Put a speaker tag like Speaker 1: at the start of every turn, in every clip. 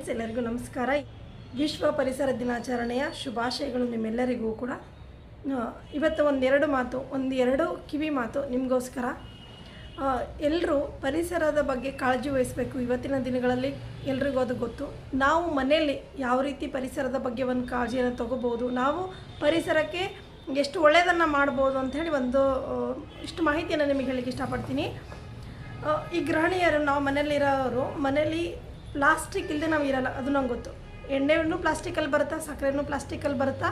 Speaker 1: Friends, ಎಲ್ಲರಿಗೂ ನಮಸ್ಕಾರ. ವಿಶ್ವ ಪರಿಸರ ದಿನಾಚರಣೆಯ ಶುಭಾಶಯಗಳು ನಿಮ್ಮೆಲ್ಲರಿಗೂ ಕೂಡ. ಇವತ್ತು ಒಂದೆರಡು ಮಾತು, ಒಂದೆರಡು ಕಿವಿ ಮಾತು ನಿಮಗೋಸ್ಕರ. ಎಲ್ಲರೂ ಪರಿಸರದ ಬಗ್ಗೆ ಕಾಳಜಿ ವಹಿಸಬೇಕು ಇವತ್ತಿನ ದಿನಗಳಲ್ಲಿ. ಎಲ್ರಿಗೂ ಅದು ಗೊತ್ತು. ನಾವು ಮನೆಯಲ್ಲಿ ಯಾವ ರೀತಿ ಪರಿಸರದ ಬಗ್ಗೆ ಒಂದು ಕಾಳಜಿಯನ್ನು ತಗೋಬೋದು ನಾವು ಪರಿಸರಕ್ಕೆ ಎಷ್ಟು ಒಳ್ಳೆಯದನ್ನು ಮಾಡ್ಬೋದು ಅಂಥೇಳಿ ಒಂದು ಇಷ್ಟು ಮಾಹಿತಿಯನ್ನು ನಿಮಗೆ ಹೇಳಲಿಕ್ಕೆ ಇಷ್ಟಪಡ್ತೀನಿ. ಈ ಗೃಹಿಣಿಯರು, ನಾವು ಮನೆಯಲ್ಲಿರೋರು ಮನೇಲಿ ಪ್ಲಾಸ್ಟಿಕ್ ಇಲ್ಲದೆ ನಾವು ಇರಲ್ಲ, ಅದು ನಂಗೆ ಗೊತ್ತು. ಎಣ್ಣೆನೂ ಪ್ಲಾಸ್ಟಿಕಲ್ಲಿ ಬರುತ್ತಾ, ಸಕ್ಕರೆನೂ ಪ್ಲಾಸ್ಟಿಕಲ್ಲಿ ಬರುತ್ತಾ?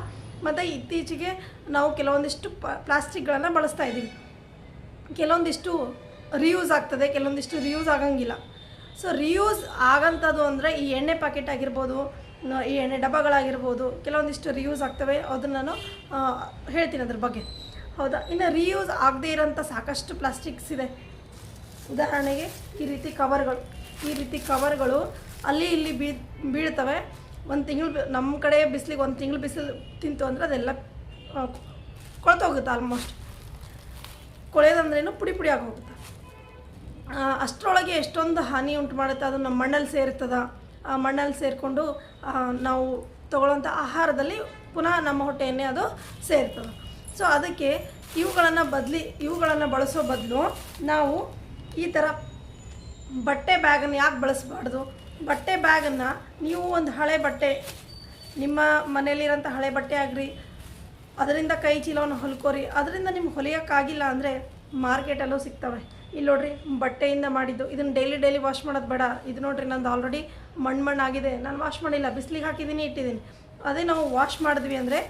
Speaker 1: ಮತ್ತು ಇತ್ತೀಚೆಗೆ ನಾವು ಕೆಲವೊಂದಿಷ್ಟು ಪ, ಪ್ಲಾಸ್ಟಿಕ್ಗಳನ್ನು ಬಳಸ್ತಾ ಇದ್ದೀವಿ. ಕೆಲವೊಂದಿಷ್ಟು ರಿಯೂಸ್ ಆಗ್ತದೆ, ಕೆಲವೊಂದಿಷ್ಟು ರಿಯೂಸ್ ಆಗಂಗಿಲ್ಲ. ಸೊ ರಿಯೂಸ್ ಆಗಂಥದ್ದು ಅಂದರೆ ಈ ಎಣ್ಣೆ ಪ್ಯಾಕೆಟ್ ಆಗಿರ್ಬೋದು ಈ ಎಣ್ಣೆ ಡಬ್ಬಗಳಾಗಿರ್ಬೋದು, ಕೆಲವೊಂದಿಷ್ಟು ರಿಯೂಸ್ ಆಗ್ತವೆ, ಅದನ್ನು ನಾನು ಹೇಳ್ತೀನಿ ಅದ್ರ ಬಗ್ಗೆ. ಹೌದಾ? ಇನ್ನು ರಿಯೂಸ್ ಆಗದೇ ಇರೋಂಥ ಸಾಕಷ್ಟು ಪ್ಲಾಸ್ಟಿಕ್ಸ್ ಇದೆ. ಉದಾಹರಣೆಗೆ ಈ ರೀತಿ ಕವರ್ಗಳು ಈ ರೀತಿ ಕವರ್ಗಳು ಅಲ್ಲಿ ಇಲ್ಲಿ ಬೀ ಬೀಳ್ತವೆ. ಒಂದು ತಿಂಗಳು ನಮ್ಮ ಕಡೆ ಬಿಸಿಲಿಗೆ ಒಂದು ತಿಂಗಳು ಬಿಸಿಲು ತಿಂತು ಅಂದರೆ ಅದೆಲ್ಲ ಕೊಳತೋಗುತ್ತೆ ಆಲ್ಮೋಸ್ಟ್ ಕೊಳೆಯೋದಂದ್ರೇನು ಪುಡಿ ಪುಡಿ ಆಗೋಗುತ್ತೆ. ಅಷ್ಟರೊಳಗೆ ಎಷ್ಟೊಂದು ಹಾನಿ ಉಂಟು ಮಾಡುತ್ತೆ, ಅದು ನಮ್ಮ ಮಣ್ಣಲ್ಲಿ ಸೇರ್ತದ. ಆ ಮಣ್ಣಲ್ಲಿ ಸೇರಿಕೊಂಡು ನಾವು ತಗೊಳ್ಳೋಂಥ ಆಹಾರದಲ್ಲಿ ಪುನಃ ನಮ್ಮ ಹೊಟ್ಟೆಯನ್ನೇ ಅದು ಸೇರ್ತದೆ. ಸೊ ಅದಕ್ಕೆ ಇವುಗಳನ್ನು ಬದಲಿ, ಇವುಗಳನ್ನು ಬಳಸೋ ಬದಲು ನಾವು ಈ ಥರ ಬಟ್ಟೆ ಬ್ಯಾಗನ್ನು ಯಾಕೆ ಬಳಸಬಾರ್ದು? ಬಟ್ಟೆ ಬ್ಯಾಗನ್ನು ನೀವು ಒಂದು ಹಳೆ ಬಟ್ಟೆ, ನಿಮ್ಮ ಮನೆಯಲ್ಲಿರೋಂಥ ಹಳೆ ಬಟ್ಟೆ ಆಗ್ರಿ. ಅದರಿಂದ ಕೈ ಚೀಲವನ್ನು ಹೊಲ್ಕೋರಿ. ಅದರಿಂದ ನಿಮ್ಗೆ ಹೊಲಿಯೋಕ್ಕಾಗಿಲ್ಲ ಅಂದರೆ ಮಾರ್ಕೆಟಲ್ಲೂ ಸಿಗ್ತವೆ. ಇಲ್ಲಿ ನೋಡ್ರಿ, ಬಟ್ಟೆಯಿಂದ ಮಾಡಿದ್ದು. ಇದನ್ನು ಡೈಲಿ ಡೈಲಿ ವಾಶ್ ಮಾಡೋದು ಬೇಡ. ಇದು ನೋಡ್ರಿ, ನಂದು ಆಲ್ರೆಡಿ ಮಣ್ಣು ಮಣ್ಣು ಆಗಿದೆ. ನಾನು ವಾಶ್ ಮಾಡಿಲ್ಲ, ಬಿಸಿಲಿಗೆ ಹಾಕಿದ್ದೀನಿ ಇಟ್ಟಿದ್ದೀನಿ ಅದೇ ನಾವು ವಾಶ್ ಮಾಡಿದ್ವಿ ಅಂದರೆ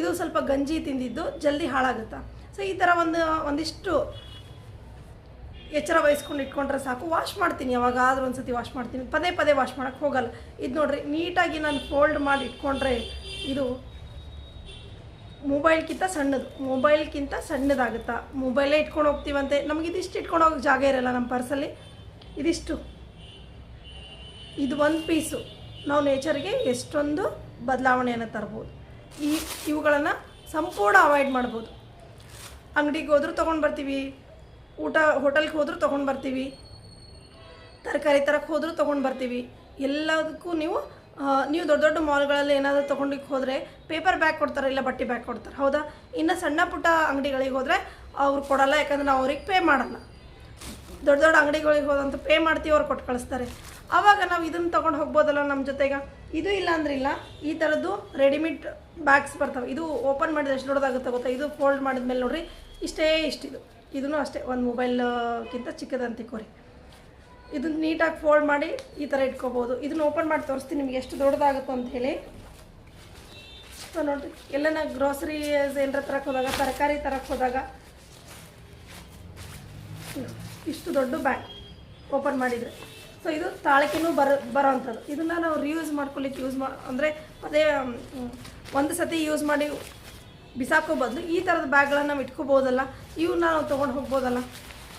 Speaker 1: ಇದು ಸ್ವಲ್ಪ ಗಂಜಿ ತಿಂದಿದ್ದು, ಜಲ್ದಿ ಹಾಳಾಗುತ್ತಾ? ಸೊ ಈ ಥರ ಒಂದು, ಒಂದಿಷ್ಟು ಎಚ್ಚರ ವಹಿಸ್ಕೊಂಡು ಇಟ್ಕೊಂಡ್ರೆ ಸಾಕು. ವಾಶ್ ಮಾಡ್ತೀನಿ, ಯಾವಾಗಾದ್ರೂ ಒಂದು ಸತಿ ವಾಶ್ ಮಾಡ್ತೀನಿ. ಪದೇ ಪದೇ ವಾಶ್ ಮಾಡೋಕ್ಕೆ ಹೋಗಲ್ಲ. ಇದು ನೋಡ್ರಿ, ನೀಟಾಗಿ ನಾನು ಫೋಲ್ಡ್ ಮಾಡಿ ಇಟ್ಕೊಂಡ್ರೆ ಇದು ಮೊಬೈಲ್ಗಿಂತ ಸಣ್ಣದು. ಮೊಬೈಲ್ಗಿಂತ ಸಣ್ಣದಾಗುತ್ತಾ? ಮೊಬೈಲೇ ಇಟ್ಕೊಂಡು ಹೋಗ್ತೀವಂತೆ. ನಮಗೆ ಇದಿಷ್ಟು ಇಟ್ಕೊಂಡು ಹೋಗೋಕೆ ಜಾಗ ಇರಲ್ಲ ನಮ್ಮ ಪರ್ಸಲ್ಲಿ ಇದಿಷ್ಟು. ಇದು ಒಂದು ಪೀಸು ನಾವು ನೇಚರ್ಗೆ ಎಷ್ಟೊಂದು ಬದಲಾವಣೆಯನ್ನು ತರ್ಬೋದು. ಈ ಇವುಗಳನ್ನು ಸಂಪೂರ್ಣ ಅವಾಯ್ಡ್ ಮಾಡ್ಬೋದು. ಅಂಗಡಿಗೆ ಹೋದ್ರೂ ತೊಗೊಂಡು ಬರ್ತೀವಿ. ಊಟ ಹೋಟೆಲ್ಗೆ ಹೋದರೂ ತೊಗೊಂಡು ಬರ್ತೀವಿ. ತರಕಾರಿ ತರಕ್ಕೆ ಹೋದರೂ ತೊಗೊಂಡು ಬರ್ತೀವಿ. ಎಲ್ಲದಕ್ಕೂ ನೀವು ನೀವು ದೊಡ್ಡ ದೊಡ್ಡ ಮಾಲ್ಗಳಲ್ಲಿ ಏನಾದರೂ ತೊಗೊಂಡಿಕ್ಕೆ ಹೋದರೆ ಪೇಪರ್ ಬ್ಯಾಗ್ ಕೊಡ್ತಾರೆ ಇಲ್ಲ ಬಟ್ಟೆ ಬ್ಯಾಗ್ ಕೊಡ್ತಾರೆ. ಹೌದಾ? ಇನ್ನು ಸಣ್ಣ ಪುಟ್ಟ ಅಂಗಡಿಗಳಿಗೆ ಹೋದರೆ ಅವ್ರು ಕೊಡಲ್ಲ, ಯಾಕಂದ್ರೆ ನಾವು ಅವ್ರಿಗೆ ಪೇ ಮಾಡಲ್ಲ. ದೊಡ್ಡ ದೊಡ್ಡ ಅಂಗಡಿಗಳಿಗೆ ಹೋದಂತ ಪೇ ಮಾಡ್ತೀವಿ, ಅವ್ರು ಕೊಟ್ಟು ಕಳಿಸ್ತಾರೆ. ಆವಾಗ ನಾವು ಇದನ್ನು ತೊಗೊಂಡು ಹೋಗ್ಬೋದಲ್ಲ ನಮ್ಮ ಜೊತೆಗೆ? ಇದು ಇಲ್ಲ ಅಂದ್ರೆ ಇಲ್ಲ. ಈ ಥರದ್ದು ರೆಡಿಮೇಡ್ ಬ್ಯಾಗ್ಸ್ ಬರ್ತವೆ. ಇದು ಓಪನ್ ಮಾಡಿದ್ರೆ ಎಷ್ಟು ದೊಡ್ಡದಾಗುತ್ತೆ ಗೊತ್ತಾ? ಇದು ಫೋಲ್ಡ್ ಮಾಡಿದ್ಮೇಲೆ ನೋಡಿರಿ, ಇಷ್ಟೇ ಇಷ್ಟಿದು. ಇದೂ ಅಷ್ಟೇ, ಒಂದು ಮೊಬೈಲ್ಗಿಂತ ಚಿಕ್ಕದಂತ ತಿಕ್ಕೋರಿ ಇದನ್ನು ನೀಟಾಗಿ ಫೋಲ್ಡ್ ಮಾಡಿ ಈ ಥರ ಇಟ್ಕೋಬೋದು. ಇದನ್ನು ಓಪನ್ ಮಾಡಿ ತೋರಿಸ್ತೀನಿ ನಿಮ್ಗೆ ಎಷ್ಟು ದೊಡ್ಡದಾಗುತ್ತೋ ಅಂತ ಹೇಳಿ. ಸೊ, ನೋಡಿರಿ, ಎಲ್ಲನ ಗ್ರೋಸರಿ ಏನರ ತರಕ್ಕೆ ಹೋದಾಗ, ತರಕಾರಿ ತರಕ್ಕೆ ಹೋದಾಗ, ಇಷ್ಟು ದೊಡ್ಡ ಬ್ಯಾಗ್ ಓಪನ್ ಮಾಡಿದರೆ. ಸೊ, ಇದು ತಾಳಿಕೆನೂ ಬರ ಬರೋವಂಥದ್ದು ಇದನ್ನು ನಾವು ರಿಯೂಸ್ ಮಾಡ್ಕೊಲಿಕ್ಕೆ ಯೂಸ್ ಮಾ, ಅಂದರೆ ಅದೇ ಒಂದು ಸತಿ ಯೂಸ್ ಮಾಡಿ ಬಿಸಾಕೋ ಬದಲು ಈ ಥರದ ಬ್ಯಾಗ್ಗಳನ್ನು ನಾವು ಇಟ್ಕೋಬೋದಲ್ಲ ಇವನ್ನ ನಾವು ತೊಗೊಂಡು ಹೋಗ್ಬೋದಲ್ಲ.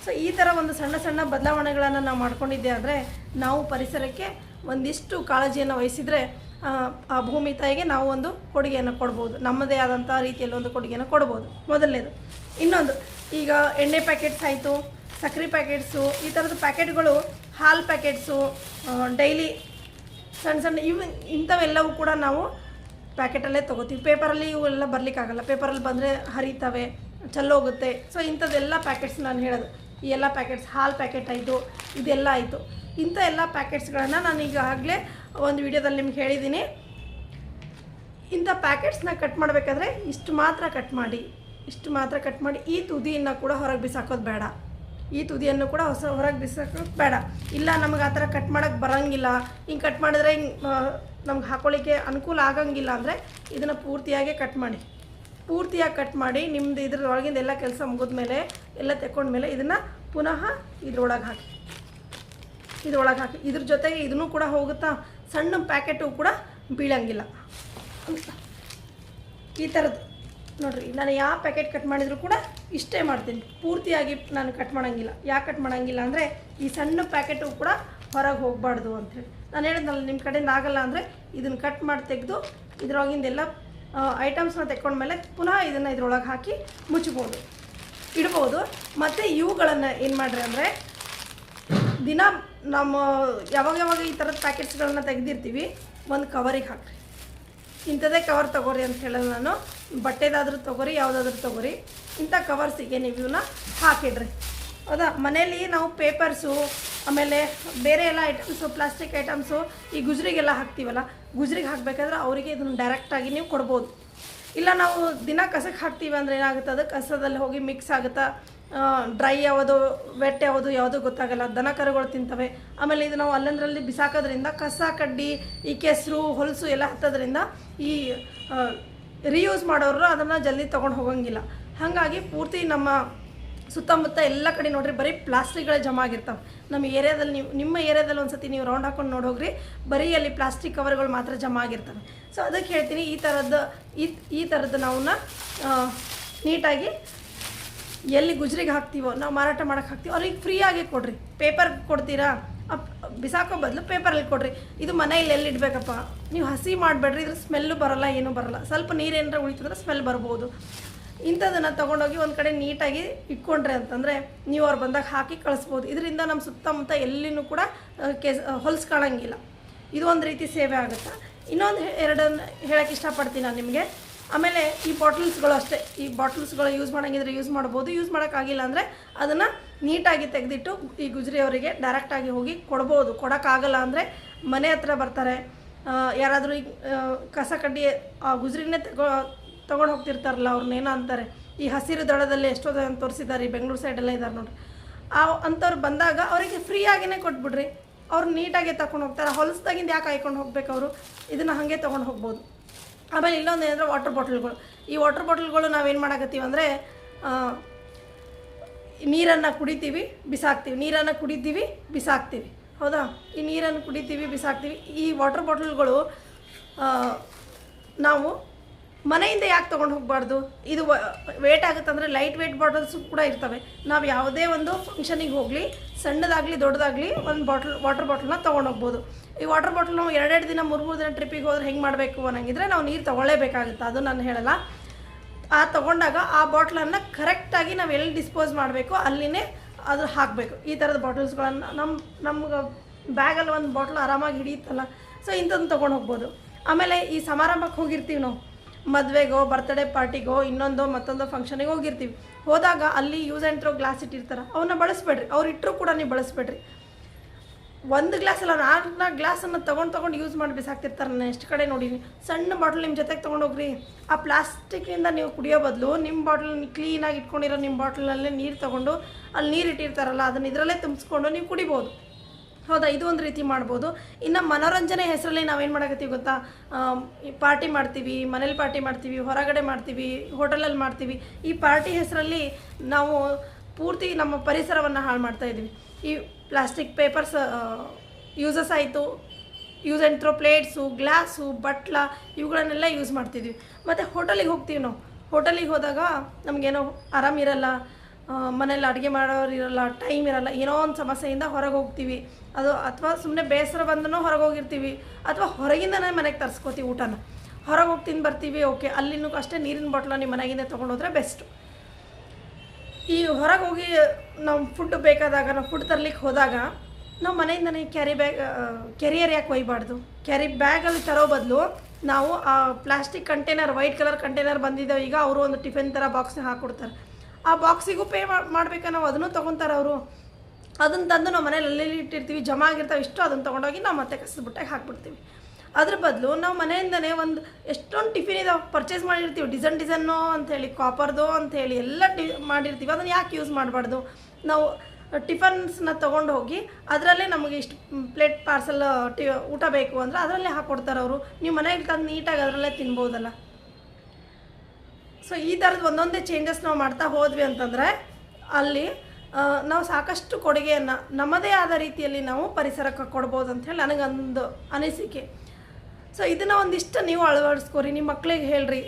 Speaker 1: ಸೊ ಈ ಥರ ಒಂದು ಸಣ್ಣ ಸಣ್ಣ ಬದಲಾವಣೆಗಳನ್ನು ನಾವು ಮಾಡ್ಕೊಂಡಿದ್ದೆ ಅಂದರೆ ನಾವು ಪರಿಸರಕ್ಕೆ ಒಂದಿಷ್ಟು ಕಾಳಜಿಯನ್ನು ವಹಿಸಿದರೆ ಆ, ಆ ಭೂಮಿ ತಾಯಿಗೆ ನಾವು ಒಂದು ಕೊಡುಗೆಯನ್ನು ಕೊಡ್ಬೋದು. ನಮ್ಮದೇ ಆದಂಥ ರೀತಿಯಲ್ಲಿ ಒಂದು ಕೊಡುಗೆಯನ್ನು ಕೊಡ್ಬೋದು. ಮೊದಲನೇದು. ಇನ್ನೊಂದು ಈಗ ಎಣ್ಣೆ ಪ್ಯಾಕೆಟ್ಸ್ ಆಯಿತು ಸಕ್ಕರೆ ಪ್ಯಾಕೆಟ್ಸು ಈ ಥರದ ಪ್ಯಾಕೆಟ್ಗಳು ಹಾಲು ಪ್ಯಾಕೆಟ್ಸು ಡೈಲಿ ಸಣ್ಣ ಸಣ್ಣ ಇವು ಇಂಥವೆಲ್ಲವೂ ಕೂಡ ನಾವು ಪ್ಯಾಕೆಟಲ್ಲೇ ತೊಗೋತೀವಿ. ಪೇಪರಲ್ಲಿ ಇವೆಲ್ಲ ಬರಲಿಕ್ಕಾಗಲ್ಲ. ಪೇಪರಲ್ಲಿ ಬಂದರೆ ಹರಿತವೆ ಚಲ್ಲೋಗುತ್ತೆ ಸೊ ಇಂಥದ್ದೆಲ್ಲ ಪ್ಯಾಕೆಟ್ಸ್ ನಾನು ಹೇಳೋದು. ಈ ಎಲ್ಲ ಪ್ಯಾಕೆಟ್ಸ್, ಹಾಲು ಪ್ಯಾಕೆಟ್ ಆಯಿತು ಇದೆಲ್ಲ ಆಯಿತು. ಇಂಥ ಎಲ್ಲ ಪ್ಯಾಕೆಟ್ಸ್ಗಳನ್ನು ನಾನು ಈಗಾಗಲೇ ಒಂದು ವಿಡಿಯೋದಲ್ಲಿ ನಿಮ್ಗೆ ಹೇಳಿದ್ದೀನಿ. ಇಂಥ ಪ್ಯಾಕೆಟ್ಸ್ನ ಕಟ್ ಮಾಡಬೇಕಾದ್ರೆ ಇಷ್ಟು ಮಾತ್ರ ಕಟ್ ಮಾಡಿ. ಇಷ್ಟು ಮಾತ್ರ ಕಟ್ ಮಾಡಿ. ಈ ತುದಿಯನ್ನು ಕೂಡ ಹೊರಗೆ ಬಿಸಾಕೋದು ಬೇಡ. ಈ ತುದಿಯನ್ನು ಕೂಡ ಹೊಸ ಹೊರಗೆ ಬಿಸಾಕೋದು ಬೇಡ. ಇಲ್ಲ, ನಮಗೆ ಆ ಥರ ಕಟ್ ಮಾಡೋಕ್ಕೆ ಬರೋಂಗಿಲ್ಲ. ಹಿಂಗೆ ಕಟ್ ಮಾಡಿದ್ರೆ ಹಿಂಗೆ ನಮ್ಗೆ ಹಾಕೊಳ್ಳಿಕ್ಕೆ ಅನುಕೂಲ ಆಗಂಗಿಲ್ಲ ಅಂದರೆ ಇದನ್ನು ಪೂರ್ತಿಯಾಗಿ ಕಟ್ ಮಾಡಿ. ಪೂರ್ತಿಯಾಗಿ ಕಟ್ ಮಾಡಿ ನಿಮ್ಮದು ಇದ್ರೊಳಗಿಂದ ಎಲ್ಲ ಕೆಲಸ ಮುಗಿದ್ಮೇಲೆ ಎಲ್ಲ ತೆಕ್ಕೊಂಡ್ಮೇಲೆ ಇದನ್ನು ಪುನಃ ಇದ್ರೊಳಗೆ ಹಾಕಿ. ಇದ್ರೊಳಗೆ ಹಾಕಿ. ಇದ್ರ ಜೊತೆಗೆ ಇದನ್ನು ಕೂಡ ಹೋಗುತ್ತಾ? ಸಣ್ಣ ಪ್ಯಾಕೆಟು ಕೂಡ ಬೀಳಂಗಿಲ್ಲ. ಈ ಥರದ್ದು. ನೋಡ್ರಿ, ನಾನು ಯಾವ ಪ್ಯಾಕೆಟ್ ಕಟ್ ಮಾಡಿದರೂ ಕೂಡ ಇಷ್ಟೇ ಮಾಡ್ತೀನಿ. ಪೂರ್ತಿಯಾಗಿ ನಾನು ಕಟ್ ಮಾಡೋಂಗಿಲ್ಲ. ಯಾಕೆ ಕಟ್ ಮಾಡೋಂಗಿಲ್ಲ ಅಂದರೆ ಈ ಸಣ್ಣ ಪ್ಯಾಕೆಟು ಕೂಡ ಹೊರಗೆ ಹೋಗಬಾರ್ದು ಅಂಥೇಳಿ ನಾನು ಹೇಳಿದ್ನಲ್ಲ ನಿಮ್ಮ ಕಡೆಯಿಂದ ಆಗಲ್ಲ ಅಂದರೆ ಇದನ್ನು ಕಟ್ ಮಾಡಿ ತೆಗೆದು ಇದ್ರೊಳಗಿಂದೆಲ್ಲ ಐಟಮ್ಸ್ನ ತೆಕ್ಕೊಂಡ್ಮೇಲೆ ಪುನಃ ಇದನ್ನು ಇದ್ರೊಳಗೆ ಹಾಕಿ ಮುಚ್ಬೋದು. ಇಡ್ಬೋದು. ಮತ್ತು ಇವುಗಳನ್ನು ಏನು ಮಾಡ್ರಿ ಅಂದರೆ ದಿನ ನಮ್ಮ ಯಾವಾಗ ಯಾವಾಗ ಈ ಥರದ ಪ್ಯಾಕೆಟ್ಸ್ಗಳನ್ನ ತೆಗೆದಿರ್ತೀವಿ, ಒಂದು ಕವರಿಗೆ ಹಾಕ್ರಿ. ಇಂಥದೇ ಕವರ್ ತೊಗೋರಿ ಅಂತ ಹೇಳೋದು ನಾನು. ಬಟ್ಟೆದಾದರೂ ತೊಗೋರಿ, ಯಾವುದಾದ್ರೂ ತೊಗೋರಿ. ಇಂಥ ಕವರ್ಸಿಗೆ ನೀವು ಇವನ್ನ ಹಾಕಿಡ್ರಿ. ಹೌದಾ? ಮನೇಲಿ ನಾವು ಪೇಪರ್ಸು ಆಮೇಲೆ ಬೇರೆ ಎಲ್ಲ ಐಟಮ್ಸು ಪ್ಲಾಸ್ಟಿಕ್ ಐಟಮ್ಸು ಈ ಗುಜ್ರಿಗೆಲ್ಲ ಹಾಕ್ತೀವಲ್ಲ, ಗುಜ್ರಿಗೆ ಹಾಕಬೇಕಾದ್ರೆ ಅವರಿಗೆ ಇದನ್ನು ಡೈರೆಕ್ಟಾಗಿ ನೀವು ಕೊಡ್ಬೋದು. ಇಲ್ಲ ನಾವು ದಿನ ಕಸಕ್ಕೆ ಹಾಕ್ತೀವಿ ಅಂದರೆ ಏನಾಗುತ್ತೆ? ಅದು ಕಸದಲ್ಲಿ ಹೋಗಿ ಮಿಕ್ಸ್ ಆಗುತ್ತಾ? ಡ್ರೈ ಯಾವುದು ವೆಟ್ ಯಾವುದು ಯಾವುದು ಗೊತ್ತಾಗಲ್ಲ. ದನ ಕರುಗಳು ತಿಂತವೆ. ಆಮೇಲೆ ಇದು ನಾವು ಅಲ್ಲಂದ್ರಲ್ಲಿ ಬಿಸಾಕೋದ್ರಿಂದ ಕಸ, ಕಡ್ಡಿ, ಈ ಕೆಸರು, ಹೊಲಸು ಎಲ್ಲ ಹತ್ತೋದ್ರಿಂದ ಈ ರೀಯೂಸ್ ಮಾಡೋರು ಅದನ್ನು ಜಲ್ದಿ ತೊಗೊಂಡು ಹೋಗಂಗಿಲ್ಲ. ಹಾಗಾಗಿ ಪೂರ್ತಿ ನಮ್ಮ ಸುತ್ತಮುತ್ತ ಎಲ್ಲ ಕಡೆ ನೋಡ್ರಿ, ಬರೀ ಪ್ಲಾಸ್ಟಿಕ್ಗಳೇ ಜಮಾ ಆಗಿರ್ತಾವೆ. ನಮ್ಮ ಏರಿಯಾದಲ್ಲಿ ನೀವು, ನಿಮ್ಮ ಏರಿಯಾದಲ್ಲಿ ಒಂದ್ಸತಿ ನೀವು ರೌಂಡ್ ಹಾಕೊಂಡು ನೋಡೋಗ್ರಿ ಬರೀ ಅಲ್ಲಿ ಪ್ಲಾಸ್ಟಿಕ್ ಕವರ್ಗಳು ಮಾತ್ರ ಜಮಾ ಆಗಿರ್ತವೆ. ಸೊ ಅದಕ್ಕೆ ಹೇಳ್ತೀನಿ, ಈ ಥರದ್ದು ಈ ಈ ಥರದ್ದು ನಾವು ನೀಟಾಗಿ ಎಲ್ಲಿ ಗುಜ್ರಿಗೆ ಹಾಕ್ತೀವೋ, ನಾವು ಮಾರಾಟ ಮಾಡಕ್ಕೆ ಹಾಕ್ತೀವೋ, ಅವ್ರಿಗೆ ಫ್ರೀಯಾಗಿ ಕೊಡ್ರಿ. ಪೇಪರ್ ಕೊಡ್ತೀರಾ? ಅಪ್, ಬಿಸಾಕೋ ಬದಲು ಪೇಪರಲ್ಲಿ ಕೊಡ್ರಿ. ಇದು ಮನೆಯಲ್ಲಿ ಎಲ್ಲಿ ಇಡಬೇಕಪ್ಪ? ನೀವು ಹಸಿ ಮಾಡಬೇಡ್ರಿ ಇದ್ರ ಸ್ಮೆಲ್ಲು ಬರೋಲ್ಲ, ಏನೂ ಬರಲ್ಲ. ಸ್ವಲ್ಪ ನೀರೇನಾರ ಉಳಿತಂದ್ರೆ ಸ್ಮೆಲ್ ಬರ್ಬೋದು. ಇಂಥದನ್ನು ತೊಗೊಂಡೋಗಿ ಒಂದು ಕಡೆ ನೀಟಾಗಿ ಇಟ್ಕೊಂಡ್ರೆ ಅಂತಂದರೆ ನೀವು ಅವ್ರು ಬಂದಾಗ ಹಾಕಿ ಕಳಿಸ್ಬೋದು. ಇದರಿಂದ ನಮ್ಮ ಸುತ್ತಮುತ್ತ ಎಲ್ಲಿನೂ ಕೂಡ ಕೆಸ್ ಹೊಲ್ಸ್ಕೊಳ್ಳೋಂಗಿಲ್ಲ ಇದು ಒಂದು ರೀತಿ ಸೇವೆ ಆಗುತ್ತೆ? ಇನ್ನೊಂದು ಎರಡನ್ನು ಹೇಳೋಕ್ಕೆ ಇಷ್ಟಪಡ್ತೀನಿ ನಾನು ನಿಮಗೆ. ಆಮೇಲೆ ಈ ಬಾಟಲ್ಸ್ಗಳು ಅಷ್ಟೇ, ಈ ಬಾಟಲ್ಸ್ಗಳು ಯೂಸ್ ಮಾಡೋಂಗಿದ್ರೆ ಯೂಸ್ ಮಾಡ್ಬೋದು, ಯೂಸ್ ಮಾಡೋಕ್ಕಾಗಿಲ್ಲ ಅಂದರೆ ಅದನ್ನು ನೀಟಾಗಿ ತೆಗೆದಿಟ್ಟು ಈ ಗುಜರಿ ಅವರಿಗೆ ಡೈರೆಕ್ಟಾಗಿ ಹೋಗಿ ಕೊಡ್ಬೋದು. ಕೊಡೋಕ್ಕಾಗಲ್ಲ ಅಂದರೆ ಮನೆ ಹತ್ರ ಬರ್ತಾರೆ. ಯಾರಾದರೂ ಈಗ ಕಸ ಕಡ್ಡಿ ಆ ಗುಜ್ರಿನೇ ತಗೋ, ತೊಗೊಂಡು ಹೋಗ್ತಿರ್ತಾರಲ್ಲ ಅವ್ರನ್ನೇನೋ ಅಂತಾರೆ. ಈ ಹಸಿರು ದಳದಲ್ಲಿ ಎಷ್ಟೋ ಅಂತ ತೋರಿಸಿದ್ದಾರೆ ಈ ಬೆಂಗಳೂರು ಸೈಡೆಲ್ಲ ಇದ್ದಾರೆ ನೋಡ್ರಿ. ಆ ಅಂಥವ್ರು ಬಂದಾಗ ಅವರಿಗೆ ಫ್ರೀಯಾಗಿನೇ ಕೊಟ್ಬಿಡ್ರಿ. ಅವ್ರು ನೀಟಾಗಿ ತಗೊಂಡು ಹೋಗ್ತಾರೆ. ಹೊಲಸ್ದಾಗಿಂದ ಯಾಕೆ ಹಾಯ್ಕೊಂಡು ಹೋಗ್ಬೇಕು ಅವರು? ಇದನ್ನು ಹಾಗೆ ತೊಗೊಂಡು ಹೋಗ್ಬೋದು. ಆಮೇಲೆ ಇನ್ನೊಂದು ಏನಂದರೆ ವಾಟರ್ ಬಾಟಲ್ಗಳು ಈ ವಾಟರ್ ಬಾಟಲ್ಗಳು ನಾವೇನು ಮಾಡಕತ್ತೀವಿ ಅಂದರೆ ನೀರನ್ನು ಕುಡಿತೀವಿ, ಬಿಸಾಕ್ತೀವಿ. ನೀರನ್ನು ಕುಡಿತೀವಿ, ಬಿಸಾಕ್ತೀವಿ. ಹೌದಾ? ಈ ನೀರನ್ನು ಕುಡಿತೀವಿ, ಬಿಸಾಕ್ತೀವಿ. ಈ ವಾಟರ್ ಬಾಟಲ್ಗಳು ನಾವು ಮನೆಯಿಂದ ಯಾಕೆ ತೊಗೊಂಡು ಹೋಗಬಾರ್ದು? ಇದು ವೇಟ್ ಆಗುತ್ತಂದರೆ ಲೈಟ್ ವೇಟ್ ಬಾಟಲ್ಸು ಕೂಡ ಇರ್ತವೆ. ನಾವು ಯಾವುದೇ ಒಂದು ಫಂಕ್ಷನಿಗೆ ಹೋಗಲಿ, ಸಣ್ಣದಾಗಲಿ ದೊಡ್ಡದಾಗಲಿ ಒಂದು ಬಾಟಲ್ ವಾಟರ್ ಬಾಟಲ್ನ ತೊಗೊಂಡು ಹೋಗ್ಬೋದು. ಈ ವಾಟರ್ ಬಾಟಲ್ ನಾವು ಎರಡೆರಡು ದಿನ ಮೂರು ಮೂರು ದಿನ ಟ್ರಿಪ್ಪಿಗೆ ಹೋದ್ರೆ ಹೆಂಗೆ ಮಾಡಬೇಕು ಅನ್ನಂಗಿದ್ರೆ ನಾವು ನೀರು ತೊಗೊಳ್ಳೇಬೇಕಾಗುತ್ತೆ. ಅದು ನಾನು ಹೇಳಲ್ಲ. ಆ ತೊಗೊಂಡಾಗ ಆ ಬಾಟ್ಲನ್ನು ಕರೆಕ್ಟಾಗಿ ನಾವು ಎಲ್ಲಿ ಡಿಸ್ಪೋಸ್ ಮಾಡಬೇಕು, ಅಲ್ಲಿನೇ ಅದು ಹಾಕಬೇಕು. ಈ ಥರದ ಬಾಟಲ್ಸ್ಗಳನ್ನು ನಮ್ಮ ನಮ್ಗೆ ಬ್ಯಾಗಲ್ಲಿ ಒಂದು ಬಾಟ್ಲ್ ಆರಾಮಾಗಿ ಹಿಡಿಯುತ್ತಲ್ಲ ಸೊ ಇಂಥದ್ದು ತೊಗೊಂಡು ಹೋಗ್ಬೋದು. ಆಮೇಲೆ ಈ ಸಮಾರಂಭಕ್ಕೆ ಹೋಗಿರ್ತೀವಿ ನಾವು. ಮದುವೆಗೋ ಬರ್ತ್ಡೇ ಪಾರ್ಟಿಗೋ ಇನ್ನೊಂದು, ಮತ್ತೊಂದು ಫಂಕ್ಷನಿಗೆ ಹೋಗಿರ್ತೀವಿ. ಹೋದಾಗ ಅಲ್ಲಿ ಯೂಸ್ ಆ್ಯಂಡ್ ಥ್ರೋ ಗ್ಲಾಸ್ ಇಟ್ಟಿರ್ತಾರೆ. ಅವನ್ನ ಬಳಸ್ಬೇಡ್ರಿ. ಅವ್ರು ಇಟ್ಟರು ಕೂಡ ನೀವು ಬಳಸ್ಬೇಡ್ರಿ. ಒಂದು ಗ್ಲಾಸ್ ಅಲ್ಲ ನಾಲ್ಕು ನಾಲ್ಕು ಗ್ಲಾಸನ್ನು ತೊಗೊಂಡು ತೊಗೊಂಡು ಯೂಸ್ ಮಾಡಿ ಬಿಸಾಕ್ತಿರ್ತಾರೆ. ನಾನು ಎಷ್ಟು ಕಡೆ ನೋಡೀನಿ. ಸಣ್ಣ ಬಾಟ್ಲ್ ನಿಮ್ಮ ಜೊತೆಗೆ ತೊಗೊಂಡೋಗ್ರಿ ಆ ಪ್ಲಾಸ್ಟಿಕ್ಕಿಂದ ನೀವು ಕುಡಿಯೋ ಬದಲು ನಿಮ್ಮ ಬಾಟ್ಲ್ ಕ್ಲೀನಾಗಿ ಇಟ್ಕೊಂಡಿರೋ ನಿಮ್ಮ ಬಾಟ್ಲಲ್ಲೇ ನೀರು ತೊಗೊಂಡು ಅಲ್ಲಿ ನೀರು ಇಟ್ಟಿರ್ತಾರಲ್ಲ, ಅದನ್ನು ಇದರಲ್ಲೇ ತುಂಬಿಸ್ಕೊಂಡು ನೀವು ಕುಡಿಬೋದು. ಹೌದಾ? ಇದು ಒಂದು ರೀತಿ ಮಾಡ್ಬೋದು. ಇನ್ನು ಮನೋರಂಜನೆ ಹೆಸರಲ್ಲಿ ನಾವೇನು ಮಾಡಕತ್ತೀವಿ ಗೊತ್ತಾ? ಪಾರ್ಟಿ ಮಾಡ್ತೀವಿ, ಮನೇಲಿ ಪಾರ್ಟಿ ಮಾಡ್ತೀವಿ, ಹೊರಗಡೆ ಮಾಡ್ತೀವಿ, ಹೋಟೆಲಲ್ಲಿ ಮಾಡ್ತೀವಿ. ಈ ಪಾರ್ಟಿ ಹೆಸರಲ್ಲಿ ನಾವು ಪೂರ್ತಿ ನಮ್ಮ ಪರಿಸರವನ್ನು ಹಾಳು ಮಾಡ್ತಾ ಇದ್ದೀವಿ ಈ ಪ್ಲಾಸ್ಟಿಕ್ ಪೇಪರ್ಸ್ ಯೂಸಸ್ ಆಯಿತು. Use and throw plates glass ಬಟ್ಲ ಇವುಗಳನ್ನೆಲ್ಲ ಯೂಸ್ ಮಾಡ್ತಿದ್ವಿ. ಮತ್ತು ಹೋಟೆಲಿಗೆ ಹೋಗ್ತೀವಿ ನಾವು. ಹೋಟೆಲಿಗೆ ಹೋದಾಗ ನಮಗೇನೋ ಆರಾಮಿರಲ್ಲ ಮನೇಲಿ ಅಡುಗೆ ಮಾಡೋರು ಇರಲ್ಲ ಟೈಮ್ ಇರಲ್ಲ, ಏನೋ ಒಂದು ಸಮಸ್ಯೆಯಿಂದ ಹೊರಗೆ ಹೋಗ್ತೀವಿ. ಅದು ಅಥವಾ ಸುಮ್ಮನೆ ಬೇಸರ ಬಂದನೂ ಹೊರಗೆ ಹೋಗಿರ್ತೀವಿ. ಅಥವಾ ಹೊರಗಿಂದನೇ ಮನೆಗೆ ತರಿಸ್ಕೋತೀವಿ ಊಟನ. ಹೊರಗೆ ಹೋಗಿ ತಿಂದು ಬರ್ತೀವಿ, ಓಕೆ. ಅಲ್ಲಿನೂ ಅಷ್ಟೇ ನೀರಿನ ಬಾಟ್ಲ ನಿಮ್ಮ ಮನೆಗಿಂದ ತೊಗೊಂಡೋದ್ರೆ ಬೆಸ್ಟು ಈ ಹೊರಗೆ ಹೋಗಿ ನಾವು ಫುಡ್ ಬೇಕಾದಾಗ ನಾವು ಫುಡ್ ತರ್ಲಿಕ್ಕೆ ಹೋದಾಗ ನಾವು ಮನೆಯಿಂದನೇ ಕ್ಯಾರಿ ಬ್ಯಾಗ್ ಕೆರಿಯರ್ ಯಾಕೆ ಒಯ್ಬಾರ್ದು? ಕ್ಯಾರಿ ಬ್ಯಾಗಲ್ಲಿ ತರೋ ಬದಲು ನಾವು ಆ plastic container white colour container ಬಂದಿದ್ದಾವೆ ಈಗ ಅವರು ಒಂದು ಟಿಫಿನ್ ಥರ ಬಾಕ್ಸ್ನ ಹಾಕ್ಕೊಡ್ತಾರೆ ಆ ಬಾಕ್ಸಿಗೂ ಪೇ ಮಾಡ್ಬೇಕಾ? ನಾವು ಅದನ್ನು ತೊಗೊತಾರೆ ಅವರು. ಅದನ್ನು ತಂದು ನಾವು ಮನೇಲಿ ಅಲ್ಲಿ ಇಟ್ಟಿರ್ತೀವಿ. ಜಮಾ ಆಗಿರ್ತಾವೆ. ಇಷ್ಟು ಅದನ್ನು ತೊಗೊಂಡೋಗಿ ನಾವು ಮತ್ತೆ ಕಸದ ಬುಟ್ಟಾಗಿ ಹಾಕ್ಬಿಡ್ತೀವಿ. ಅದ್ರ ಬದಲು ನಾವು ಮನೆಯಿಂದನೇ ಒಂದು ಎಷ್ಟೊಂದು ಟಿಫಿನ್ ಇದಾವೆ ಪರ್ಚೇಸ್ ಮಾಡಿರ್ತೀವಿ. ಡಿಸೈನ್ ಡಿಸೈನು ಅಂಥೇಳಿ ಕಾಪರ್ದು ಅಂಥೇಳಿ ಎಲ್ಲ ಡಿ, ಮಾಡಿರ್ತೀವಿ. ಅದನ್ನು ಯಾಕೆ ಯೂಸ್ ಮಾಡಬಾರ್ದು? ನಾವು ಟಿಫನ್ಸ್ನ ತೊಗೊಂಡು ಹೋಗಿ ಅದರಲ್ಲೇ ನಮಗೆ ಇಷ್ಟು ಪ್ಲೇಟ್, ಪಾರ್ಸಲ್, ಟಿ, ಊಟ ಬೇಕು ಅಂದರೆ ಅದರಲ್ಲೇ ಹಾಕ್ಕೊಡ್ತಾರೆ ಅವರು. ನೀವು ಮನೆಗೆ ತಂದು ನೀಟಾಗಿ ಅದರಲ್ಲೇ ತಿನ್ಬೋದಲ್ಲ. ಸೊ ಈ ಥರದ್ದು ಒಂದೊಂದೇ ಚೇಂಜಸ್ ನಾವು ಮಾಡ್ತಾ ಹೋದ್ವಿ ಅಂತಂದರೆ ಅಲ್ಲಿ ನಾವು ಸಾಕಷ್ಟು ಕೊಡುಗೆಯನ್ನು ನಮ್ಮದೇ ಆದ ರೀತಿಯಲ್ಲಿ ನಾವು ಪರಿಸರಕ್ಕೆ ಕೊಡ್ಬೋದು ಅಂತ ಹೇಳಿ ನನಗೊಂದು ಅನಿಸಿಕೆ. ಸೊ ಇದನ್ನು ಒಂದಿಷ್ಟು ನೀವು ಅಳವಡಿಸ್ಕೊರಿ ನಿಮ್ಮ ಮಕ್ಕಳಿಗೆ ಹೇಳ್ರಿ.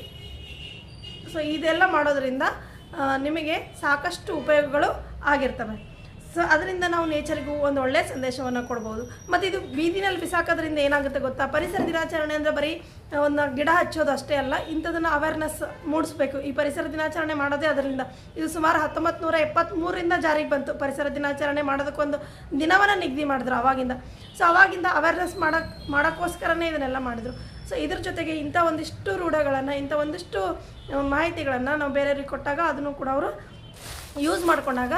Speaker 1: ಸೊ ಇದೆಲ್ಲ ಮಾಡೋದ್ರಿಂದ ನಿಮಗೆ ಸಾಕಷ್ಟು ಉಪಯೋಗಗಳು ಆಗಿರ್ತವೆ. ಸೊ ಅದರಿಂದ ನಾವು ನೇಚರ್ಗೂ ಒಂದು ಒಳ್ಳೆಯ ಸಂದೇಶವನ್ನು ಕೊಡ್ಬೋದು. ಮತ್ತು ಇದು ಬೀದಿನಲ್ಲಿ ಬಿಸಾಕೋದ್ರಿಂದ ಏನಾಗುತ್ತೆ ಗೊತ್ತಾ? ಪರಿಸರ ದಿನಾಚರಣೆ ಅಂದರೆ ಬರೀ ಒಂದು ಗಿಡ ಹಚ್ಚೋದು ಅಷ್ಟೇ ಅಲ್ಲ, ಇಂಥದನ್ನು ಅವೇರ್ನೆಸ್ ಮೂಡಿಸ್ಬೇಕು. ಈ ಪರಿಸರ ದಿನಾಚರಣೆ ಮಾಡೋದೇ ಅದರಿಂದ. ಇದು ಸುಮಾರು ಹತ್ತೊಂಬತ್ತು ನೂರ ಎಪ್ಪತ್ತ್ಮೂರರಿಂದ ಜಾರಿಗೆ ಬಂತು. ಪರಿಸರ ದಿನಾಚರಣೆ ಮಾಡೋದಕ್ಕೊಂದು ದಿನವನ್ನು ನಿಗದಿ ಮಾಡಿದ್ರು ಅವಾಗಿಂದ. ಸೊ ಅವಾಗಿಂದ ಅವೇರ್ನೆಸ್ ಮಾಡೋಕ್ಕೆ ಮಾಡೋಕ್ಕೋಸ್ಕರನೇ ಇದನ್ನೆಲ್ಲ ಮಾಡಿದ್ರು. ಸೊ ಇದ್ರ ಜೊತೆಗೆ ಇಂಥ ಒಂದಿಷ್ಟು ರೂಢಗಳನ್ನು, ಇಂಥ ಒಂದಿಷ್ಟು ಮಾಹಿತಿಗಳನ್ನು ನಾವು ಬೇರೆಯವ್ರಿಗೆ ಕೊಟ್ಟಾಗ ಅದನ್ನು ಕೂಡ ಅವರು ಯೂಸ್ ಮಾಡ್ಕೊಂಡಾಗ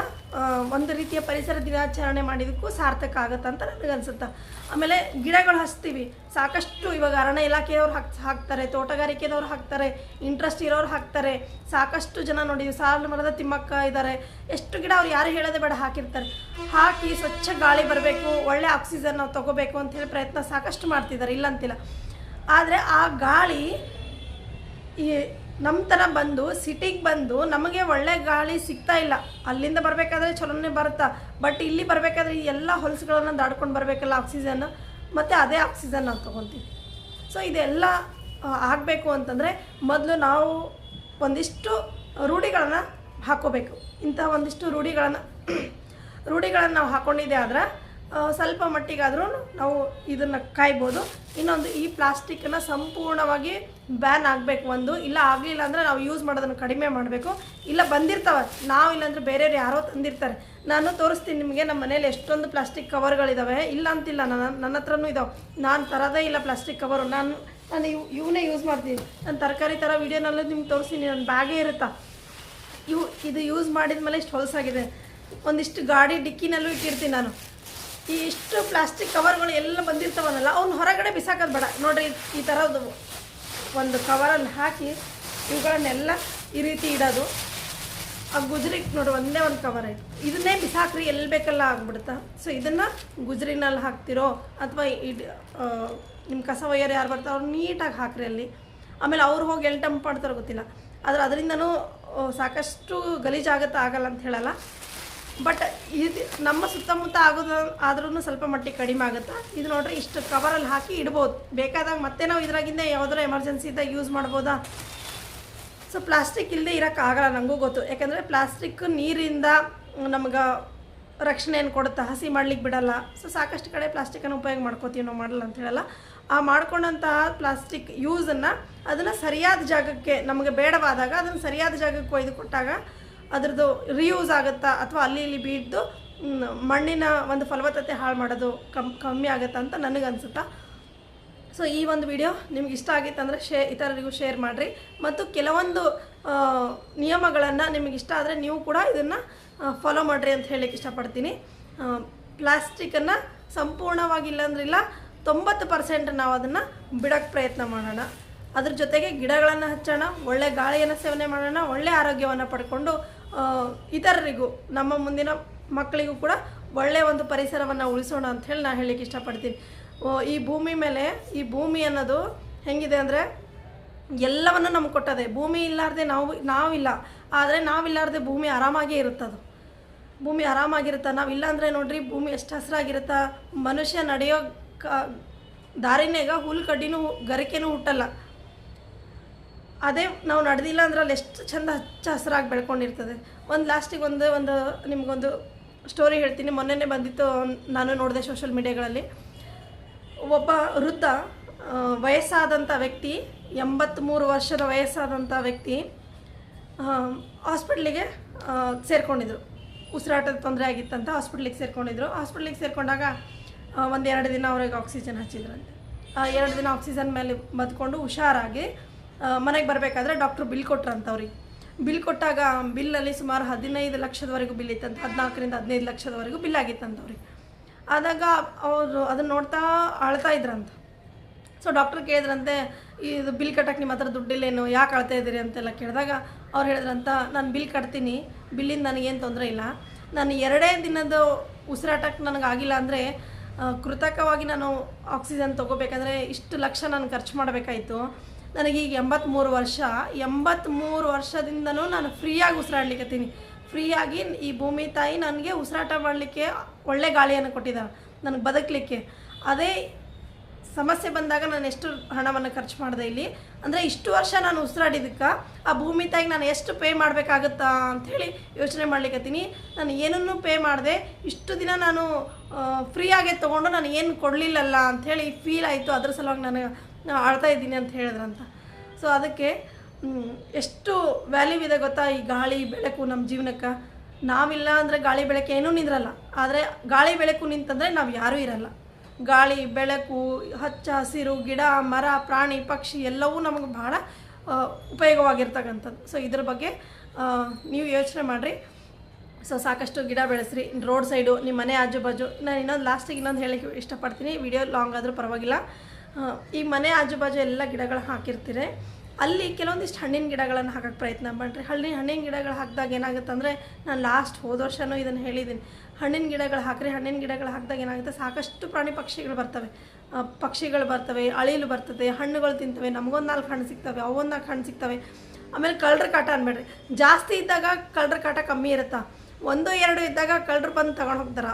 Speaker 1: ಒಂದು ರೀತಿಯ ಪರಿಸರ ದಿನಾಚರಣೆ ಮಾಡಿದಕ್ಕೂ ಸಾರ್ಥಕ ಆಗುತ್ತೆ ಅಂತ ನನಗೆ ಅನ್ಸುತ್ತೆ. ಆಮೇಲೆ ಗಿಡಗಳು ಹಚ್ತೀವಿ. ಸಾಕಷ್ಟು ಇವಾಗ ಅರಣ್ಯ ಇಲಾಖೆಯವ್ರು ಹಾಕ್, ಹಾಕ್ತಾರೆ, ತೋಟಗಾರಿಕೆದವ್ರು ಹಾಕ್ತಾರೆ ಇಂಟ್ರೆಸ್ಟ್ ಇರೋರು ಹಾಕ್ತಾರೆ. ಸಾಕಷ್ಟು ಜನ ನೋಡಿ, ಸಾಲು ಮರದ ತಿಮ್ಮಕ್ಕ ಇದ್ದಾರೆ ಎಷ್ಟು ಗಿಡ ಅವ್ರು ಯಾರು ಹೇಳೋದೇ ಬೇಡ, ಹಾಕಿರ್ತಾರೆ. ಹಾಕಿ ಸ್ವಚ್ಛ ಗಾಳಿ ಬರಬೇಕು, ಒಳ್ಳೆ ಆಕ್ಸಿಜನ್ ನಾವು ತೊಗೋಬೇಕು ಹೇಳಿ ಪ್ರಯತ್ನ ಸಾಕಷ್ಟು ಮಾಡ್ತಿದ್ದಾರೆ, ಇಲ್ಲಂತಿಲ್ಲ. ಆದರೆ ಆ ಗಾಳಿ ಈ ನಮ್ಮ ಥರ ಬಂದು ಸಿಟಿಗೆ ಬಂದು ನಮಗೆ ಒಳ್ಳೆ ಗಾಳಿ ಸಿಗ್ತಾ ಇಲ್ಲ. ಅಲ್ಲಿಂದ ಬರಬೇಕಾದ್ರೆ ಚಲೋನೇ ಬರುತ್ತಾ? ಬಟ್ ಇಲ್ಲಿ ಬರಬೇಕಾದ್ರೆ ಈ ಎಲ್ಲ ಹೊಲಸುಗಳನ್ನು ದಾಡ್ಕೊಂಡು ಬರಬೇಕಲ್ಲ ಆಕ್ಸಿಜನ್ ಮತ್ತು ಅದೇ ಆಕ್ಸಿಜನ್ ನಾವು ತೊಗೊತೀವಿ ಸೊ ಇದೆಲ್ಲ ಆಗಬೇಕು ಅಂತಂದರೆ ಮೊದಲು ನಾವು ಒಂದಿಷ್ಟು ರೂಢಿಗಳನ್ನು ಹಾಕೋಬೇಕು. ಇಂಥ ಒಂದಿಷ್ಟು ರೂಢಿಗಳನ್ನು ರೂಢಿಗಳನ್ನು ನಾವು ಹಾಕ್ಕೊಂಡಿದ್ದೆ ಆದ್ರೆ ಸ್ವಲ್ಪ ಮಟ್ಟಿಗಾದ್ರೂ ನಾವು ಇದನ್ನು ಕಾಯ್ಬೋದು. ಇನ್ನೊಂದು ಈ ಪ್ಲಾಸ್ಟಿಕ್ಕನ್ನು ಸಂಪೂರ್ಣವಾಗಿ ಬ್ಯಾನ್ ಆಗಬೇಕು ಒಂದು. ಇಲ್ಲ ಆಗಲಿಲ್ಲ ಅಂದರೆ ನಾವು ಯೂಸ್ ಮಾಡೋದನ್ನು ಕಡಿಮೆ ಮಾಡಬೇಕು. ಇಲ್ಲ ಬಂದಿರ್ತಾವೆ, ನಾವು ಇಲ್ಲಾಂದರೆ ಬೇರೆಯವ್ರು ಯಾರೋ ತಂದಿರ್ತಾರೆ. ನಾನು ತೋರಿಸ್ತೀನಿ ನಿಮಗೆ ನಮ್ಮ ಮನೇಲಿ ಎಷ್ಟೊಂದು ಪ್ಲಾಸ್ಟಿಕ್ ಕವರ್ಗಳಿದ್ದಾವೆ ಇಲ್ಲ ಅಂತಿಲ್ಲ, ನನ್ನ ನನ್ನ ಹತ್ರನೂ ಇದಾವೆ. ನಾನು ತರೋದೇ ಇಲ್ಲ ಪ್ಲಾಸ್ಟಿಕ್ ಕವರು ನಾನು ನಾನು ಇವು ಇವನ್ನೇ ಯೂಸ್ ಮಾಡ್ತೀನಿ. ನಾನು ತರಕಾರಿ ಥರ ವೀಡಿಯೋನಲ್ಲೂ ನಿಮ್ಗೆ ತೋರಿಸ್ತೀನಿ ನನ್ನ ಬ್ಯಾಗೇ ಇರುತ್ತಾ. ಇವು, ಇದು ಯೂಸ್ ಮಾಡಿದ ಮೇಲೆ ಇಷ್ಟು ಹೊಲಸಾಗಿದೆ. ಒಂದಿಷ್ಟು ಗಾಡಿ ಡಿಕ್ಕಿನಲ್ಲೂ ಇಟ್ಟಿರ್ತೀನಿ ನಾನು. ಈ ಇಷ್ಟು ಪ್ಲಾಸ್ಟಿಕ್ ಕವರ್ಗಳು ಎಲ್ಲ ಬಂದಿರ್ತಾವಲ್ಲ ಅವ್ನು ಹೊರಗಡೆ ಬಿಸಾಕೋದು ಬೇಡ. ನೋಡ್ರಿ, ಈ ಥರದ್ದು ಒಂದು ಕವರಲ್ಲಿ ಹಾಕಿ ಇವುಗಳನ್ನೆಲ್ಲ ಈ ರೀತಿ ಇಡೋದು. ಆ ಗುಜ್ರಿಗೆ ನೋಡಿ, ಒಂದೇ ಒಂದು ಕವರ್ ಆಯಿತು. ಇದನ್ನೇ ಬಿಸಾಕ್ರಿ, ಎಲ್ಲಿ ಬೇಕಲ್ಲ ಆಗ್ಬಿಡುತ್ತಾ? ಸೊ ಇದನ್ನು ಗುಜ್ರಿನಲ್ಲಿ ಹಾಕ್ತಿರೋ ಅಥವಾ ಇಡ್ ನಿಮ್ಮ ಕಸ ಒಯ್ಯರು ಯಾರು ಬರ್ತಾರೆ, ಅವ್ರು ನೀಟಾಗಿ ಹಾಕ್ರಿ ಅಲ್ಲಿ. ಆಮೇಲೆ ಅವ್ರು ಹೋಗಿ ಎಲ್ಲಿ ಟಂಪ್ ಮಾಡ್ತಾರೋ ಗೊತ್ತಿಲ್ಲ. ಆದರೆ ಅದರಿಂದನೂ ಸಾಕಷ್ಟು ಗಲೀಜಾಗತ್ತೆ ಆಗಲ್ಲ ಅಂತ ಹೇಳಲ್ಲ. ಬಟ್ ಇದು, ನಮ್ಮ ಸುತ್ತಮುತ್ತ ಆಗೋದು ಆದ್ರೂ ಸ್ವಲ್ಪ ಮಟ್ಟಿಗೆ ಕಡಿಮೆ ಆಗುತ್ತೆ? ಇದು ನೋಡ್ರಿ, ಇಷ್ಟು ಕವರಲ್ಲಿ ಹಾಕಿ ಇಡ್ಬೋದು. ಬೇಕಾದಾಗ ಮತ್ತೆ ನಾವು ಇದ್ರಾಗಿಂದ ಯಾವ್ದಾರ ಎಮರ್ಜೆನ್ಸಿ ಇದ್ದಾಗ ಯೂಸ್ ಮಾಡ್ಬೋದಾ? ಸೊ ಪ್ಲಾಸ್ಟಿಕ್ ಇಲ್ಲದೆ ಇರೋಕ್ಕಾಗಲ್ಲ ನನಗೂ ಗೊತ್ತು. ಯಾಕಂದರೆ ಪ್ಲಾಸ್ಟಿಕ್ ನೀರಿಂದ ನಮ್ಗೆ ರಕ್ಷಣೆಯನ್ನು ಕೊಡುತ್ತೆ, ಹಸಿ ಮಾಡ್ಲಿಕ್ಕೆ ಬಿಡಲ್ಲ. ಸೊ ಸಾಕಷ್ಟು ಕಡೆ ಪ್ಲಾಸ್ಟಿಕನ್ನು ಉಪಯೋಗ ಮಾಡ್ಕೋತೀವಿ, ನಾವು ಮಾಡಲ್ಲ ಅಂತ ಹೇಳಲ್ಲ. ಆ ಮಾಡ್ಕೊಂಡಂತಹ ಪ್ಲಾಸ್ಟಿಕ್ ಯೂಸನ್ನು ಅದನ್ನು ಸರಿಯಾದ ಜಾಗಕ್ಕೆ, ನಮಗೆ ಬೇಡವಾದಾಗ ಅದನ್ನು ಸರಿಯಾದ ಜಾಗಕ್ಕೆ ಒಯ್ದು ಕೊಟ್ಟಾಗ ಅದ್ರದ್ದು ರಿಯೂಸ್ ಆಗುತ್ತಾ ಅಥವಾ ಅಲ್ಲಿ ಇಲ್ಲಿ ಬೀಡ್ದು ಮಣ್ಣಿನ ಒಂದು ಫಲವತ್ತತೆ ಹಾಳು ಮಾಡೋದು ಕಮ್, ಕಮ್ಮಿ ಆಗುತ್ತಾ ಅಂತ ನನಗೆ ಸೊ ಈ ಒಂದು ವಿಡಿಯೋ ನಿಮ್ಗೆ ಇಷ್ಟ ಆಗಿತ್ತು ಅಂದರೆ ಶೇ, ಇತರರಿಗೂ ಶೇರ್ ಮಾಡಿರಿ. ಮತ್ತು ಕೆಲವೊಂದು ನಿಯಮಗಳನ್ನು ನಿಮಗೆ ಇಷ್ಟ ಆದರೆ ನೀವು ಕೂಡ ಇದನ್ನು ಫಾಲೋ ಮಾಡಿರಿ ಅಂತ ಹೇಳಲಿಕ್ಕೆ ಇಷ್ಟಪಡ್ತೀನಿ. ಪ್ಲಾಸ್ಟಿಕ್ಕನ್ನು ಸಂಪೂರ್ಣವಾಗಿ ಇಲ್ಲಾಂದ್ರಿಲ್ಲ ತೊಂಬತ್ತು ಪರ್ಸೆಂಟ್ ನಾವು ಅದನ್ನು ಬಿಡೋಕ್ಕೆ ಪ್ರಯತ್ನ ಮಾಡೋಣ. ಅದ್ರ ಜೊತೆಗೆ ಗಿಡಗಳನ್ನು ಹಚ್ಚೋಣ, ಒಳ್ಳೆ ಗಾಳಿಯನ್ನು ಸೇವನೆ ಮಾಡೋಣ, ಒಳ್ಳೆ ಆರೋಗ್ಯವನ್ನು ಪಡ್ಕೊಂಡು ಇತರರಿಗೂ, ನಮ್ಮ ಮುಂದಿನ ಮಕ್ಕಳಿಗೂ ಕೂಡ ಒಳ್ಳೆಯ ಒಂದು ಪರಿಸರವನ್ನು ಉಳಿಸೋಣ ಅಂತ ಹೇಳಿ ನಾನು ಹೇಳಲಿಕ್ಕೆ ಇಷ್ಟಪಡ್ತೀನಿ. ಈ ಭೂಮಿ ಮೇಲೆ, ಈ ಭೂಮಿ ಅನ್ನೋದು ಹೆಂಗಿದೆ ಅಂದರೆ ಎಲ್ಲವನ್ನು ನಮ್ಗೆ ಕೊಟ್ಟದೆ. ಭೂಮಿ ಇಲ್ಲಾರ್ದೆ ನಾವು, ನಾವಿಲ್ಲ. ಆದರೆ ನಾವಿಲ್ಲಾರ್ದೆ ಭೂಮಿ ಆರಾಮಾಗೇ ಇರುತ್ತದು. ಭೂಮಿ ಆರಾಮಾಗಿರುತ್ತೆ? ನಾವು ಇಲ್ಲಾಂದರೆ ನೋಡ್ರಿ, ಭೂಮಿ ಎಷ್ಟು ಹಸಿರಾಗಿರುತ್ತಾ? ಮನುಷ್ಯ ನಡೆಯೋ ಕ, ದಾರಿನಾಗ ಹುಲ್ಲು ಕಡ್ಡಿನೂ ಗರಿಕೆನೂ ಹುಟ್ಟಲ್ಲ. ಅದೇ ನಾವು ನಡೆದಿಲ್ಲ ಅಂದ್ರೆ ಅಲ್ಲಿ ಎಷ್ಟು ಚಂದ ಹಚ್ಚ ಹಸಿರಾಗಿ ಬೆಳ್ಕೊಂಡಿರ್ತದೆ. ಒಂದು ಲಾಸ್ಟಿಗೆ ಒಂದು ಒಂದು ನಿಮಗೊಂದು ಸ್ಟೋರಿ ಹೇಳ್ತೀನಿ. ಮೊನ್ನೆನೇ ಬಂದಿತ್ತು, ನಾನು ನೋಡಿದೆ ಸೋಷಿಯಲ್ ಮೀಡಿಯಾಗಳಲ್ಲಿ ಒಬ್ಬ ವೃದ್ಧ ವಯಸ್ಸಾದಂಥ ವ್ಯಕ್ತಿ ಎಂಬತ್ತ್ಮೂರು ವರ್ಷದ ವಯಸ್ಸಾದಂಥ ವ್ಯಕ್ತಿ ಹಾಸ್ಪಿಟ್ಲಿಗೆ ಸೇರ್ಕೊಂಡಿದ್ರು. ಉಸಿರಾಟದ ತೊಂದರೆ ಆಗಿತ್ತಂತ ಹಾಸ್ಪಿಟ್ಲಿಗೆ ಸೇರ್ಕೊಂಡಿದ್ರು. ಹಾಸ್ಪಿಟ್ಲಿಗೆ ಸೇರ್ಕೊಂಡಾಗ ಒಂದು ಎರಡು ದಿನ ಅವ್ರಿಗೆ ಆಕ್ಸಿಜನ್ ಹಚ್ಚಿದ್ರಂತೆ. ಎರಡು ದಿನ ಆಕ್ಸಿಜನ್ ಮೇಲೆ ಬದ್ಕೊಂಡು ಹುಷಾರಾಗಿ ಮನೆಗೆ ಬರಬೇಕಾದ್ರೆ ಡಾಕ್ಟ್ರು ಬಿಲ್ ಕೊಟ್ರಂತ ಅವ್ರಿಗೆ ಬಿಲ್ ಕೊಟ್ಟಾಗ ಬಿಲ್ಲಲ್ಲಿ ಸುಮಾರು ಹದಿನೈದು ಲಕ್ಷದವರೆಗೂ ಬಿಲ್ ಇತ್ತಂತ, ಹದಿನಾಲ್ಕರಿಂದ ಹದಿನೈದು ಲಕ್ಷದವರೆಗೂ ಬಿಲ್ ಆಗಿತ್ತಂತ ಅವ್ರಿಗೆ ಆದಾಗ ಅವರು ಅದನ್ನು ನೋಡ್ತಾ ಅಳ್ತಾ ಇದ್ರಂತ. ಸೊ ಡಾಕ್ಟ್ರ್ ಕೇಳಿದ್ರಂತೆ, ಇದು ಬಿಲ್ ಕಟ್ಟಕ್ಕೆ ನಿಮ್ಮ ಹತ್ರ ದುಡ್ಡಿಲ್ಲೇನು, ಯಾಕೆ ಅಳ್ತಾ ಇದ್ದೀರಿ? ಅಂತೆಲ್ಲ ಕೇಳಿದಾಗ ಅವ್ರು ಹೇಳಿದ್ರಂತ, ನಾನು ಬಿಲ್ ಕಟ್ತೀನಿ, ಬಿಲ್ಲಿಂದ ನನಗೇನು ತೊಂದರೆ ಇಲ್ಲ. ನಾನು ಎರಡೇ ದಿನದ ಉಸಿರಾಟಕ್ಕೆ ನನಗೆ ಆಗಿಲ್ಲ ಅಂದರೆ ಕೃತಕವಾಗಿ ನಾನು ಆಕ್ಸಿಜನ್ ತೊಗೋಬೇಕಂದ್ರೆ ಇಷ್ಟು ಲಕ್ಷ ನಾನು ಖರ್ಚು ಮಾಡಬೇಕಾಯಿತು. ನನಗೀಗ ಎಂಬತ್ತ್ಮೂರು ವರ್ಷ. ಎಂಬತ್ತ್ಮೂರು ವರ್ಷದಿಂದನೂ ನಾನು ಫ್ರೀಯಾಗಿ ಉಸಿರಾಡ್ಲಿಕ್ಕತ್ತೀನಿ ಫ್ರೀಯಾಗಿ ಈ ಭೂಮಿ ತಾಯಿ ನನಗೆ ಉಸಿರಾಟ ಮಾಡಲಿಕ್ಕೆ ಒಳ್ಳೆ ಗಾಳಿಯನ್ನು ಕೊಟ್ಟಿದ್ದಾಳೆ. ನನಗೆ ಬದುಕಲಿಕ್ಕೆ. ಅದೇ ಸಮಸ್ಯೆ ಬಂದಾಗ ನಾನು ಎಷ್ಟು ಹಣವನ್ನು ಖರ್ಚು ಮಾಡಿದೆ ಇಲ್ಲಿ? ಅಂದರೆ ಇಷ್ಟು ವರ್ಷ ನಾನು ಉಸಿರಾಡಿದ್ದಕ್ಕೆ, ಆ ಭೂಮಿ ತಾಯಿಗೆ ನಾನು ಎಷ್ಟು ಪೇ ಮಾಡಬೇಕಾಗುತ್ತಾ ಅಂಥೇಳಿ ಯೋಚನೆ ಮಾಡ್ಲಿಕ್ಕತ್ತೀನಿ ನಾನು ಏನನ್ನೂ ಪೇ ಮಾಡಿದೆ? ಇಷ್ಟು ದಿನ ನಾನು ಫ್ರೀಯಾಗೆ ತೊಗೊಂಡು ನಾನು ಏನು ಕೊಡಲಿಲ್ಲಲ್ಲ ಅಂಥೇಳಿ ಫೀಲ್ ಆಯಿತು. ಅದ್ರ ಸಲುವಾಗಿ ನಾನು ಆಳ್ತಾ ಇದ್ದೀನಿ ಅಂತ ಹೇಳಿದ್ರಂತ. ಸೊ ಅದಕ್ಕೆ ಎಷ್ಟು ವ್ಯಾಲ್ಯೂ ಇದೆ ಗೊತ್ತಾ ಈ ಗಾಳಿ, ಬೆಳಕು ನಮ್ಮ ಜೀವನಕ್ಕೆ? ನಾವಿಲ್ಲ ಅಂದರೆ ಗಾಳಿ, ಬೆಳಕು ಏನೂ ನಿಂದ್ರಲ್ಲ. ಆದರೆ ಗಾಳಿ, ಬೆಳಕು ನಿಂತಂದರೆ ನಾವು ಯಾರೂ ಇರಲ್ಲ. ಗಾಳಿ ಬೆಳಕು ಹಚ್ಚ ಹಸಿರು ಗಿಡ ಮರ ಪ್ರಾಣಿ ಪಕ್ಷಿ ಎಲ್ಲವೂ ನಮಗೆ ಆ, ಉಪಯೋಗವಾಗಿರ್ತಕ್ಕಂಥದ್ದು. ಸೊ ಇದ್ರ ಬಗ್ಗೆ ನೀವು ಯೋಚನೆ ಮಾಡಿರಿ. ಸೊ ಸಾಕಷ್ಟು ಗಿಡ ಬೆಳೆಸ್ರಿ. ರೋಡ್ ಸೈಡು ನಿಮ್ಮ ಮನೆ ಆಜು ಬಾಜು ನಾನು ಇನ್ನೊಂದು ಲಾಸ್ಟಿಗೆ ಇನ್ನೊಂದು ಹೇಳಕ್ಕೆ ಇಷ್ಟಪಡ್ತೀನಿ. ವಿಡಿಯೋ ಲಾಂಗ್ ಆದರೂ ಪರವಾಗಿಲ್ಲ. ಈ ಮನೆ ಆಜು ಬಾಜು ಎಲ್ಲ ಗಿಡಗಳು ಹಾಕಿರ್ತೀರಿ. ಅಲ್ಲಿ ಕೆಲವೊಂದಿಷ್ಟು ಹಣ್ಣಿನ ಗಿಡಗಳನ್ನು ಹಾಕಕ್ಕೆ ಪ್ರಯತ್ನ ಮಾಡಿರಿ. ಹಳ್ಳಿ ಹಣ್ಣಿನ ಗಿಡಗಳು ಹಾಕಿದಾಗ ಏನಾಗುತ್ತೆ ಅಂದರೆ ನಾನು ಲಾಸ್ಟ್ ಹೋದ ವರ್ಷನೂ ಇದನ್ನು ಹೇಳಿದ್ದೀನಿ. ಹಣ್ಣಿನ ಗಿಡಗಳು ಹಾಕ್ರಿ, ಹಣ್ಣಿನ ಗಿಡಗಳು ಹಾಕಿದಾಗ ಏನಾಗುತ್ತೆ? ಸಾಕಷ್ಟು ಪ್ರಾಣಿ ಪಕ್ಷಿಗಳು ಬರ್ತವೆ. ಪಕ್ಷಿಗಳು ಬರ್ತವೆ, ಅಳಿಲು ಬರ್ತದೆ, ಹಣ್ಣುಗಳು ತಿಂತವೆ, ನಮಗೊಂದು ನಾಲ್ಕು ಹಣ್ಣು ಸಿಗ್ತವೆ ಅವೊಂದು ನಾಲ್ಕು ಹಣ್ಣು ಸಿಗ್ತವೆ. ಆಮೇಲೆ ಕಳ್ಳರ ಕಾಟ ಅನ್ಬೇಡ್ರಿ. ಜಾಸ್ತಿ ಇದ್ದಾಗ ಕಳ್ಳರ ಕಾಟ ಕಮ್ಮಿ ಇರುತ್ತಾ? ಒಂದು, ಎರಡು ಇದ್ದಾಗ ಕಳ್ಳರು ಬಂದು ತಗೊಂಡು ಹೋಗ್ತಾರೆ.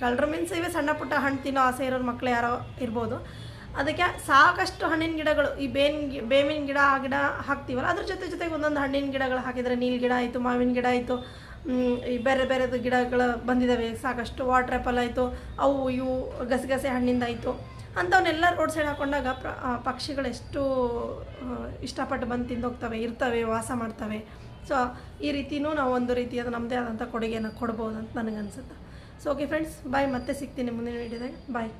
Speaker 1: ಕಳ್ಳರು ಮೀನ್ಸ್ ಇವೆ ಸಣ್ಣ ಪುಟ್ಟ ಹಣ್ಣು ತಿನ್ನೋ ಆಸೆ ಇರೋರು ಮಕ್ಕಳು ಯಾರೋ ಇರ್ಬೋದು. ಅದಕ್ಕೆ ಸಾಕಷ್ಟು ಹಣ್ಣಿನ ಗಿಡಗಳು, ಈ ಬೇನ್ ಬೇವಿನ ಗಿಡ, ಆ ಗಿಡ ಹಾಕ್ತೀವಲ್ಲ, ಅದ್ರ ಜೊತೆ ಜೊತೆಗೆ ಒಂದೊಂದು ಹಣ್ಣಿನ ಗಿಡಗಳು ಹಾಕಿದರೆ ನೀಲ್ ಗಿಡ ಆಯಿತು, ಮಾವಿನ ಗಿಡ ಆಯಿತು ಈ ಬೇರೆ ಬೇರೆದು ಗಿಡಗಳು ಬಂದಿದ್ದಾವೆ ಸಾಕಷ್ಟು ವಾಟರ್ ಆ್ಯಪಲ್ ಆಯಿತು, ಅವು ಇವು ಗಸಗಸೆ ಹಣ್ಣಿಂದ ಆಯಿತು, ಅಂಥವನ್ನೆಲ್ಲ ರೋಡ್ ಸೈಡ್ ಹಾಕೊಂಡಾಗ ಪ್ರ ಪಕ್ಷಿಗಳೆಷ್ಟು ಇಷ್ಟಪಟ್ಟು ಬಂದು ತಿಂದೋಗ್ತವೆ, ಇರ್ತವೆ, ವಾಸ ಮಾಡ್ತವೆ. ಸೊ ಈ ರೀತಿಯೂ ನಾವು ಒಂದು ರೀತಿಯಾದ ನಮ್ಮದೇ ಆದಂಥ ಕೊಡುಗೆಯನ್ನು ಕೊಡ್ಬೋದು ಅಂತ ನನಗನ್ಸುತ್ತೆ. ಸೊ ಓಕೆ ಫ್ರೆಂಡ್ಸ್ ಬಾಯ್ ಮತ್ತೆ ಸಿಗ್ತೀನಿ ಮುಂದಿನ ವೀಡಿಯೋದಾಗ ಬಾಯ್